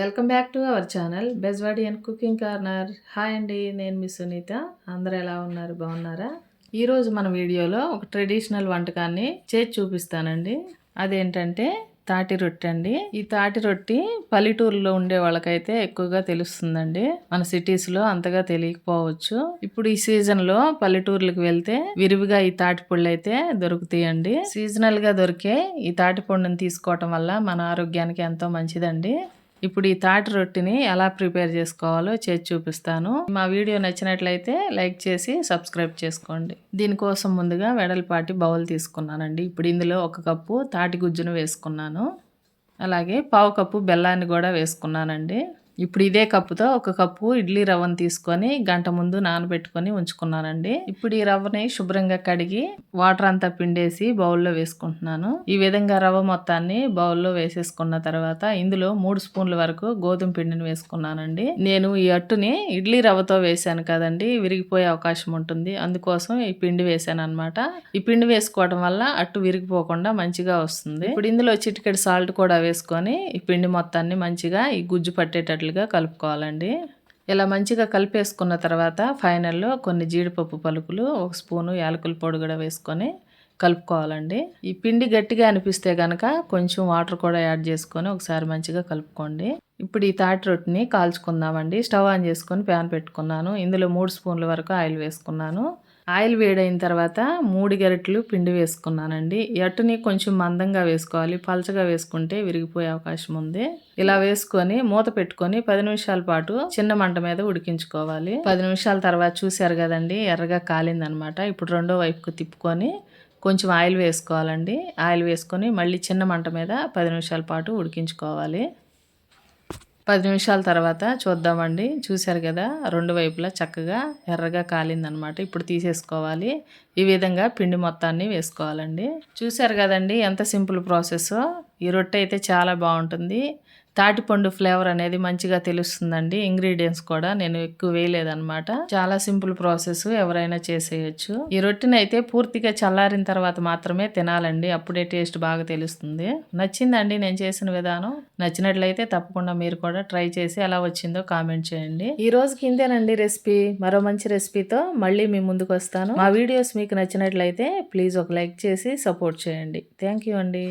Welcome back to our channel Bejwadi and cooking corner. Hi అండి నేను మీ సునీత. అందరూ ఎలా ఉన్నారు? బాగున్నారా? ఈరోజు మన వీడియోలో ఒక ట్రెడిషనల్ వంటకాన్ని చేసి చూపిస్తానండి. అదేంటంటే తాటి రొట్టె అండి. ఈ తాటి రొట్టి పల్లెటూరులో ఉండే వాళ్ళకైతే ఎక్కువగా తెలుస్తుందండి. మన సిటీస్లో అంతగా తెలియకపోవచ్చు. ఇప్పుడు ఈ సీజన్లో పల్లెటూర్లకు వెళ్తే విరివిగా ఈ తాటి పళ్ళు అయితే దొరుకుతాయండి. సీజనల్గా దొరికే ఈ తాటి పండును తీసుకోవటం వల్ల మన ఆరోగ్యానికి ఎంతో మంచిదండి. ఇప్పుడు ఈ తాటి రొట్టిని ఎలా ప్రిపేర్ చేసుకోవాలో చేసి చూపిస్తాను. మా వీడియో నచ్చినట్లయితే లైక్ చేసి సబ్స్క్రైబ్ చేసుకోండి. దీనికోసం ముందుగా వెడల్పాటి బౌల్ తీసుకున్నానండి. ఇప్పుడు ఇందులో ఒక కప్పు తాటి గుజ్జును వేసుకున్నాను. అలాగే పావు కప్పు బెల్లాన్ని కూడా వేసుకున్నానండి. ఇప్పుడు ఇదే కప్పుతో ఒక కప్పు ఇడ్లీ రవ్వను తీసుకొని గంట ముందు నానబెట్టుకొని ఉంచుకున్నానండి. ఇప్పుడు ఈ రవ్వని శుభ్రంగా కడిగి వాటర్ అంతా పిండేసి బౌల్లో వేసుకుంటున్నాను. ఈ విధంగా రవ్వ మొత్తాన్ని బౌల్లో వేసేసుకున్న తర్వాత ఇందులో మూడు స్పూన్ల వరకు గోధుమ పిండిని వేసుకున్నానండి. నేను ఈ అట్టుని ఇడ్లీ రవ్వతో వేసాను కదండి విరిగిపోయే అవకాశం ఉంటుంది. అందుకోసం ఈ పిండి వేసాను అనమాట ఈ పిండి వేసుకోవడం వల్ల అట్టు విరిగిపోకుండా మంచిగా వస్తుంది. ఇప్పుడు ఇందులో చిటికెడు సాల్ట్ కూడా వేసుకొని ఈ పిండి మొత్తాన్ని మంచిగా ఈ గుజ్జు పట్టేటట్లు కలిపేటట్లుగా కలుపుకోవాలండి. ఇలా మంచిగా కలిపేసుకున్న తర్వాత ఫైనల్లో కొన్ని జీడిపప్పు పలుకులు ఒక స్పూను యాలకుల పొడి కూడా వేసుకొని కలుపుకోవాలండి. ఈ పిండి గట్టిగా అనిపిస్తే కనుక కొంచెం వాటర్ కూడా యాడ్ చేసుకొని ఒకసారి మంచిగా కలుపుకోండి. ఇప్పుడు ఈ తాటి రొట్టిని కాల్చుకుందామండి. స్టవ్ ఆన్ చేసుకొని ప్యాన్ పెట్టుకున్నాను. ఇందులో మూడు స్పూన్ల వరకు ఆయిల్ వేసుకున్నాను. ఆయిల్ వేడైన తర్వాత మూడు గరిటెలు పిండి వేసుకున్నానండి. ఎట్టుని కొంచెం మందంగా వేసుకోవాలి. పలచగా వేసుకుంటే విరిగిపోయే అవకాశం ఉంది. ఇలా వేసుకొని మూత పెట్టుకొని పది నిమిషాల పాటు చిన్న మంట మీద ఉడికించుకోవాలి. పది నిమిషాల తర్వాత చూశారు కదండి ఎర్రగా కాలిందనమాట. ఇప్పుడు రెండో వైపుకు తిప్పుకొని కొంచెం ఆయిల్ వేసుకోవాలండి. ఆయిల్ వేసుకొని మళ్ళీ చిన్న మంట మీద పది నిమిషాల పాటు ఉడికించుకోవాలి. పది నిమిషాల తర్వాత చూద్దామండి. చూశారు కదా రెండు వైపులా చక్కగా ఎర్రగా కాలిందనమాట. ఇప్పుడు తీసేసుకోవాలి. ఈ విధంగా పిండి మొత్తాన్ని వేసుకోవాలండి. చూశారు కదండి ఎంత సింపుల్ ప్రాసెస్. ఈ రొట్టె అయితే చాలా బాగుంటుంది. తాటిపండు ఫ్లేవర్ అనేది మంచిగా తెలుస్తుందండి. ఇంగ్రీడియంట్స్ కూడా నేను ఎక్కువ వేయలేదన్నమాట. చాలా సింపుల్ ప్రాసెస్ ఎవరైనా చేసేయచ్చు. ఈ రొట్టెని అయితే పూర్తిగా చల్లారిన తర్వాత మాత్రమే తినాలండి. అప్పుడే టేస్ట్ బాగా తెలుస్తుంది. నచ్చిందండి నేను చేసిన విధానం. నచ్చినట్లయితే తప్పకుండా మీరు కూడా ట్రై చేసి ఎలా వచ్చిందో కామెంట్ చేయండి. ఈ రోజుకి ఇంతేనండి రెసిపీ. మరో మంచి రెసిపీతో మళ్ళీ మీ ముందుకు వస్తాను. మా వీడియోస్ మీకు నచ్చినట్లయితే ప్లీజ్ ఒక లైక్ చేసి సపోర్ట్ చేయండి. థ్యాంక్ యూ అండి.